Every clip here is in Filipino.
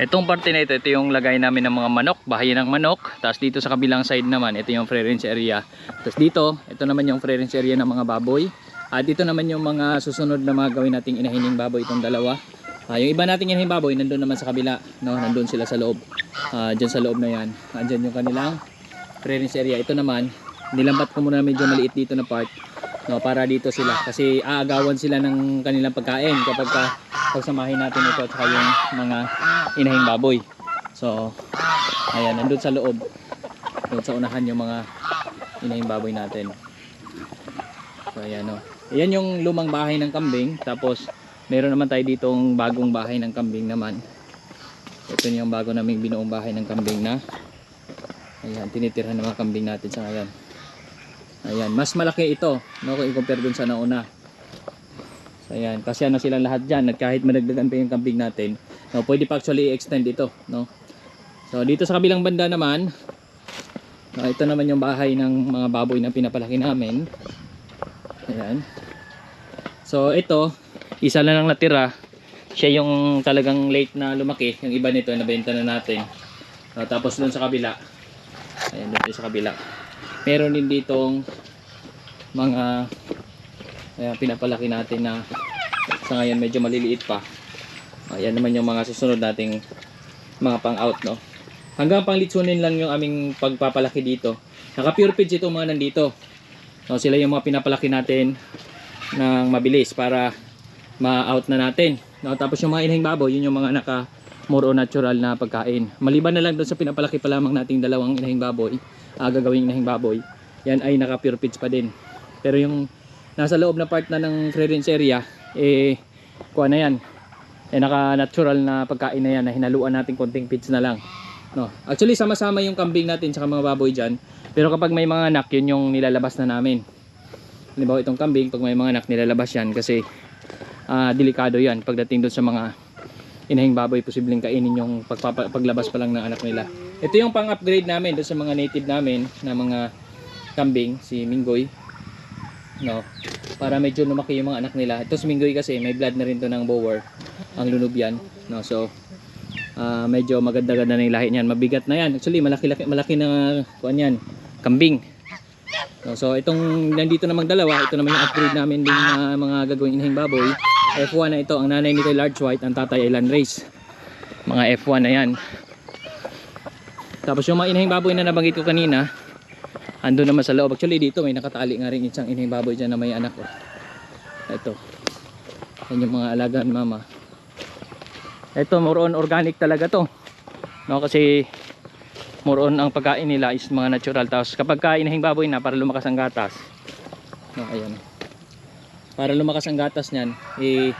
Itong parte na ito, ito yung lagay namin ng mga manok, bahay ng manok. Tapos dito sa kabilang side naman, ito yung free range area. Tapos dito, ito naman yung free range area ng mga baboy. At dito naman yung mga susunod na mga gawin nating inahining baboy itong dalawa. Ah, yung iba nating inahining baboy, nandun naman sa kabila. No? Nandun sila sa loob. Ah, dyan sa loob na yan. Andyan yung kanilang free range area. Ito naman, nilambat ko muna medyo maliit dito na part. No, para dito sila kasi aagawan sila ng kanilang pagkain kapag ka pagsamahin natin ito at yung mga inahing baboy. So, ayan, nandun sa loob. Doon sa unahan yung mga inahing baboy natin. So, ayan o. Ayan yung lumang bahay ng kambing. Tapos, meron naman tayo ditong bagong bahay ng kambing naman. Ito yung bago naming binuong bahay ng kambing na ayan, tinitirhan ng mga kambing natin sa ngayon. Ayan, mas malaki ito no, kung i-compare dun sa nauna. So, ayan, kasi ano silang lahat dyan at kahit madagdagan pa yung kambing natin, no, pwede pa actually i-extend ito. No? So dito sa kabilang banda naman, no, ito naman yung bahay ng mga baboy na pinapalaki namin. Ayan. So ito, isa lang ang natira. Siya yung talagang late na lumaki. Yung iba nito, nabenta na natin. No, tapos doon sa kabila, ayan doon sa kabila meron din ditong mga ayan, pinapalaki natin na sa ngayon medyo maliliit pa. Ayan naman yung mga susunod nating mga pang out no? Hanggang pang litsunin lang yung aming pagpapalaki dito. Naka pure feeds ito mga nandito. No, sila yung mga pinapalaki natin ng mabilis para ma-out na natin. No, tapos yung mga inahing baboy yun yung mga naka more on natural na pagkain. Maliban na lang doon sa pinapalaki pa lamang nating dalawang inahing baboy uh, gagawing inahing baboy yan ay naka pure feeds pa din. Pero yung nasa loob na part na ng free range area eh kuha na yan. Eh naka natural na pagkain na yan na hinaluan natin konting feeds na lang. No? Actually sama-sama yung kambing natin sa mga baboy diyan pero kapag may mga anak yun yung nilalabas na namin. Halimbawa itong kambing pag may mga anak nilalabas yan kasi ah, delikado yan pagdating doon sa mga inahing baboy posibleng kainin yung paglabas pa lang ng anak nila. Ito yung pang upgrade namin doon sa mga native namin na mga kambing si Mingoy no? Para medyo lumaki yung mga anak nila. Ito si Mingoy kasi may blood na rin to ng bower ang lunub yan no? So ah, medyo maganda-ganda na yung lahi niyan. Mabigat na yan. Actually malaki laki, malaki na kuan yan kambing. No, so itong nandito namang dalawa ito naman yung upgrade namin din na mga gagawing inahing baboy F1 na ito. Ang nanay nito large white ang tatay ay land race. Mga F1 na yan tapos yung mga inahing baboy na nabanggit ko kanina ando naman sa loob. Actually dito may nakatali nga rin isang inahing baboy dyan na may anak ko ito. Yan yung mga alaga ni mama. Ito more on organic talaga to. No kasi more on ang pagkain nila is mga natural. Tapos kapag kainahing baboy na para lumakas ang gatas. No ayan para lumakas ang gatas niyan eh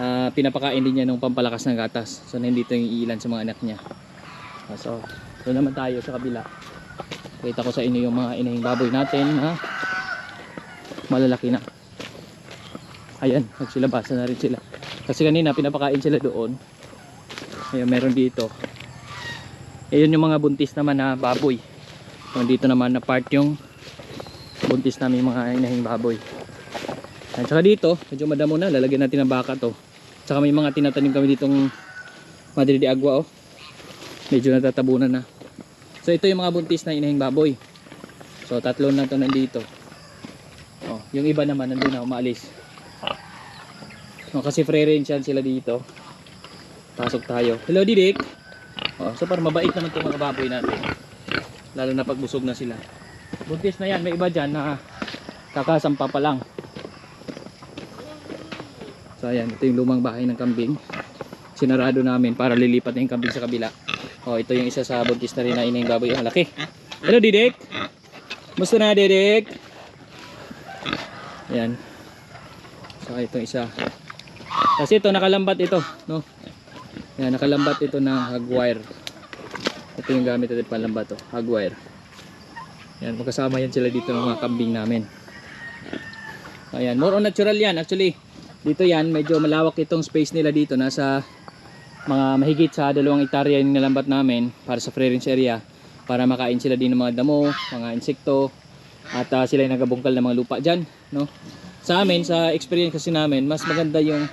ah, pinapakain din niya ng pampalakas ng gatas. So nandito yung ilan sa mga anak niya. Ah, so doon naman tayo sa kabila. Kita ko sa inyo yung mga inahing baboy natin na malalaki na. Ayan nagsilabasa na rin sila. Kasi kanina pinapakain sila doon. Ayan meron dito. Ayun yung mga buntis naman na baboy. So, dito naman na part yung buntis namin mga inahing baboy at saka dito medyo madamo na lalagyan natin ng baka to. Saka may mga tinatanim kami ditong madre de agua oh. Medyo natatabunan na. So ito yung mga buntis na inahing baboy. So tatlo na to nandito. Oh, yung iba naman nandun na umaalis. Oh, kasi free range sila dito. Pasok tayo. Hello Didik. Oh, so para mabait naman itong mga baboy natin. Lalo na pag busog na sila. Buntis na yan may iba dyan na kakasampa pa lang ayan ito yung lumang bahay ng kambing sinarado namin para lilipat na yung kambing sa kabila Oh, ito yung isa sa buntis na rin na inang baboy. Ang laki. Hello, Didek. Musta na, Didek? Ayan. So, ito isa. Kasi ito, nakalambat ito. No? Ayan, nakalambat ito ng hagwire. Ito yung gamit natin palambat to. Hagwire. Ayan, magkasama yan sila dito ng mga kambing namin. Ayan, more on natural yan. Actually, dito yan, medyo malawak itong space nila dito. Nasa mga mahigit sa dalawang hektarya yung nalambat namin para sa free range area para makain sila din ng mga damo, mga insekto at uh, sila yung nagabungkal ng mga lupa dyan no? sa amin, sa experience kasi namin mas maganda yung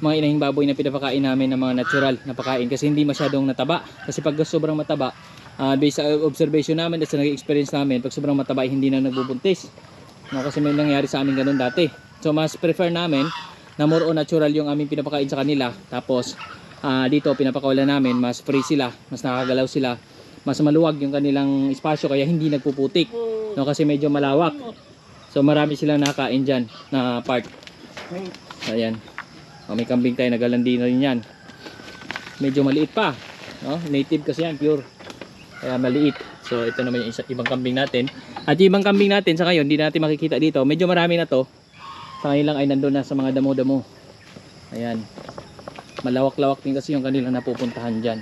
mga inahing baboy na pinapakain namin ng mga natural na pakain kasi hindi masyadong nataba. Kasi pag sobrang mataba, ah, based sa observation namin at sa naging experience namin, pag sobrang mataba hindi na nagbubuntis. No, kasi may nangyari sa amin ganun dati. So mas prefer namin na more on natural yung aming pinapakain sa kanila. Tapos ah, dito pinapakawalan namin, mas free sila, mas nakakagalaw sila, mas maluwag yung kanilang espasyo kaya hindi nagpuputik. No, kasi medyo malawak. So marami silang nakakain dyan na part. Ayan. Oh, may kambing tayo, nagalandi na rin yan. Medyo maliit pa. No? Native kasi yan, pure. Kaya maliit. So ito naman yung isa, ibang kambing natin. At yung ibang kambing natin sa ngayon, hindi natin makikita dito. Medyo marami na to. Sa ngayon lang ay nandun na sa mga damo-damo. Ayan. Malawak-lawak din kasi yung kanilang napupuntahan dyan.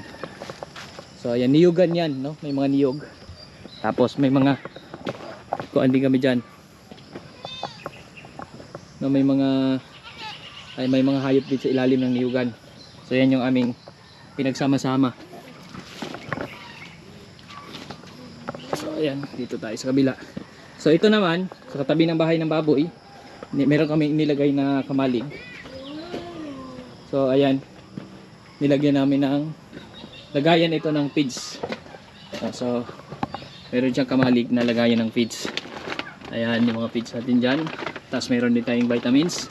So ayan, niyugan yan. No? May mga niyog. Tapos may mga kuan din kami dyan. No, may mga ay may mga hayop din sa ilalim ng niyugan. So yan yung aming pinagsama-sama. So ayan, dito tayo sa kabila. So ito naman, sa katabi ng bahay ng baboy, meron kami nilagay na kamalig. So ayan, nilagyan namin ng lagayan ito ng feeds. Oh, So meron siyang kamalig na lagayan ng feeds. Ayan yung mga feeds natin dyan. Tapos meron din tayong vitamins.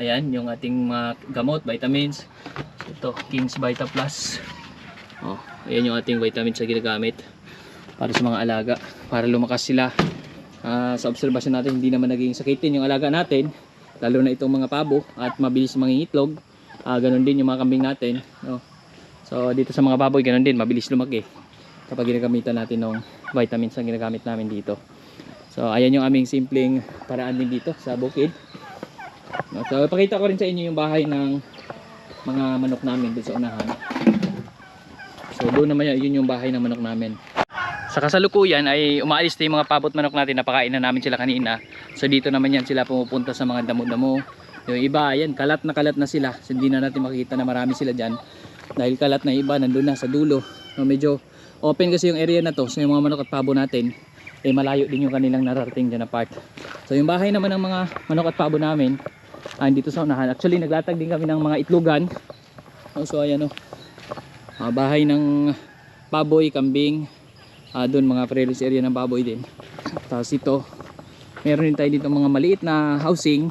Ayan yung ating mga gamot, vitamins. Ito, King's Vita Plus. Oh, ayan yung ating vitamins na ginagamit para sa mga alaga. Para lumakas sila. Ah, sa obserbasyon natin, hindi naman naging sakitin yung alaga natin. Lalo na itong mga pabo at mabilis mangingitlog. Ah, ganun din yung mga kambing natin. No? So dito sa mga baboy, ganun din, mabilis lumaki. Kapag ginagamitan natin ng vitamins na ginagamit namin dito. So ayan yung aming simpleng paraan din dito sa bukid. No, So ipakita ko rin sa inyo yung bahay ng mga manok namin doon sa unahan. So doon naman yun yung bahay ng manok namin. Sa kasalukuyan ay umaalis na yung mga pabot manok natin napakain na namin sila kanina. So dito naman yan sila pumupunta sa mga damo-damo. Yung iba ayan kalat na kalat na sila. So, hindi na natin makikita na marami sila dyan. Dahil kalat na iba nandun na sa dulo. No, medyo open kasi yung area na to. So yung mga manok at pabo natin eh malayo din yung kanilang nararating dyan na part. So yung bahay naman ng mga manok at pabo namin ah, dito sa unahan. Actually naglatag din kami ng mga itlogan. Oh, so ayan o. Ah, bahay ng baboy, kambing. Ah, doon mga prairies area ng baboy din. Tapos ito, meron din tayo dito mga maliit na housing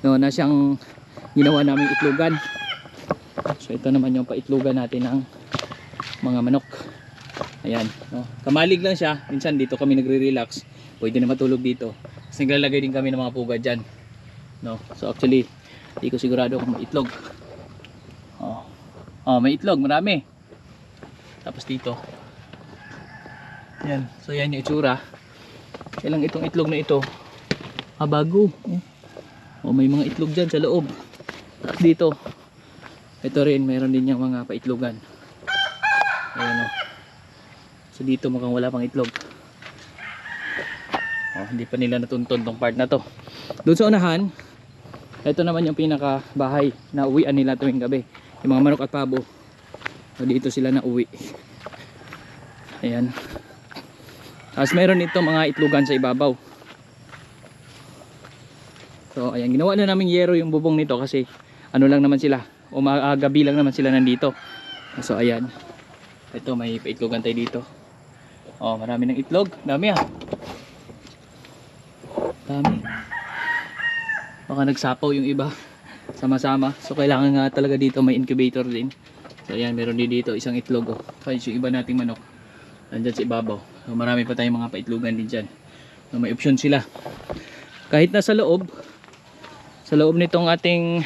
no, na siyang ginawa namin itlogan. So ito naman yung paitlogan natin ng mga manok. Ayan, no. Kamalig lang siya. Minsan dito kami nagre-relax. Pwede na matulog dito. Kasi naglalagay din kami ng mga pugad diyan. No. So actually, hindi ko sigurado kung may itlog. Oh. Oh, may itlog, marami. Tapos dito. Yan. So yan yung itsura. Kailang itong itlog na ito. Ah, bago. Oh. oh, may mga itlog diyan sa loob. Tapos dito. Ito rin, mayroon din yung mga paitlogan. Ayan o. So dito mukhang wala pang itlog. Oh, hindi pa nila natuntun tong part na to. Doon sa unahan, ito naman yung pinaka bahay na uwian nila tuwing gabi. Yung mga manok at pabo. So dito sila na uwi. Ayan. Tapos meron ito mga itlogan sa ibabaw. So ayan, ginawa na namin yero yung bubong nito kasi ano lang naman sila. Umagabi lang naman sila nandito. So ayan. Ito may paitlogan tayo dito. Oh, marami ng itlog. Dami ah. Dami. Baka nagsapaw yung iba. Sama-sama. So kailangan nga talaga dito may incubator din. So ayan, meron din dito isang itlog oh. Kaya yung iba nating manok. Nandyan sa ibabaw. So, marami pa tayong mga paitlogan din dyan. So, may option sila. Kahit nasa loob, sa loob nitong ating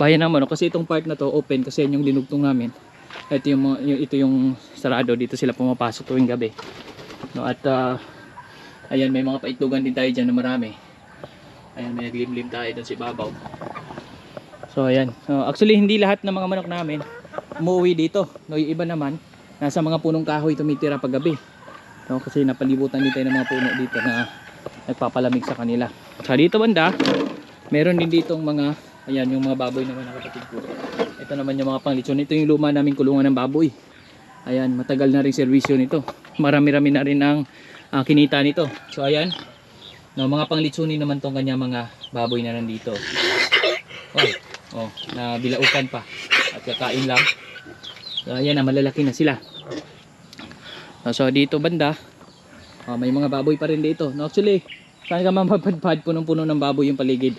bayan ng manok, kasi itong part na to open kasi yan yung dinugtong namin. Ito yung, yung, ito yung sarado, dito sila pumapasok tuwing gabi. No, at ah, ayan, may mga paitlogan din tayo dyan na marami. Ayan, may naglimlim tayo dun sa ibabaw. So ayan, So, actually hindi lahat ng mga manok namin umuwi dito. No, yung iba naman, nasa mga punong kahoy tumitira pag gabi. No, kasi napalibutan din tayo ng mga puno dito na nagpapalamig sa kanila. Sa dito banda, meron din ditong mga, ayan yung mga baboy naman na kapatid ko. Ito naman yung mga panglitsyon. Ito yung luma naming kulungan ng baboy. Ayan, matagal na rin servisyo nito. Marami-rami na rin ang ah, kinita nito. So ayan, no, mga panglitsunin naman tong kanya mga baboy na nandito. Oh, Oh, na bilaukan pa. At kakain lang. So, ayan na, malalaki na sila. Oh, so, dito banda, oh, may mga baboy pa rin dito. No, actually, saan ka mapapadpad, punong-puno ng baboy yung paligid.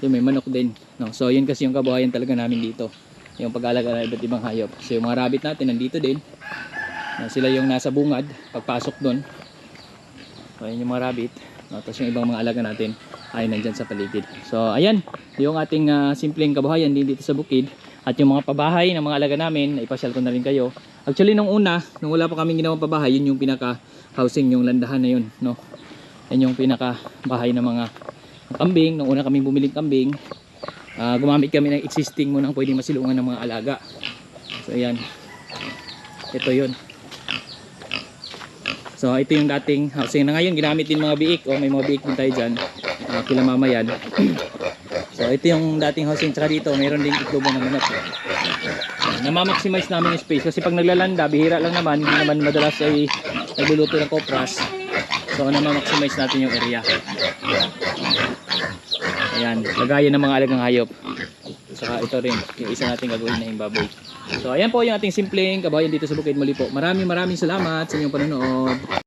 Yung may manok din. No, so, yun kasi yung kabuhayan talaga namin dito. Yung pag-alaga ng iba't ibang hayop. So, yung mga rabbit natin nandito din. No, sila yung nasa bungad, pagpasok doon. So, ayan yung mga rabbit. No, tapos yung ibang mga alaga natin ay nandyan sa paligid. So, ayan, yung ating ah, simpleng kabuhayan din dito sa bukid. At yung mga pabahay ng mga alaga namin, ipasyal ko na rin kayo. Actually, nung una, nung wala pa kaming ginawang pabahay, yun yung pinaka-housing, yung landahan na yun. No? Yan yung pinaka-bahay ng mga kambing. Nung una kaming bumiling kambing, ah, gumamit kami ng existing mo nang pwedeng masilungan ng mga alaga. So, ayan. Ito yun. So ito yung dating housing na ngayon ginamit din mga biik o may mga biik din tayo dyan uh, kila mama yan so ito yung dating housing tsaka dito mayroon din itlobo ng manok. Namamaximize namin yung space. Kasi pag naglalanda bihira lang naman hindi naman madalas ay nagluluto ng kopras so namamaximize natin yung area. Ayan lagayan ng mga alagang hayop. Saka ito rin yung isa nating gagawin na yung baboy so ayan po yung ating simpleng kabayan dito sa Bukid. Muli po maraming maraming salamat sa inyong panonood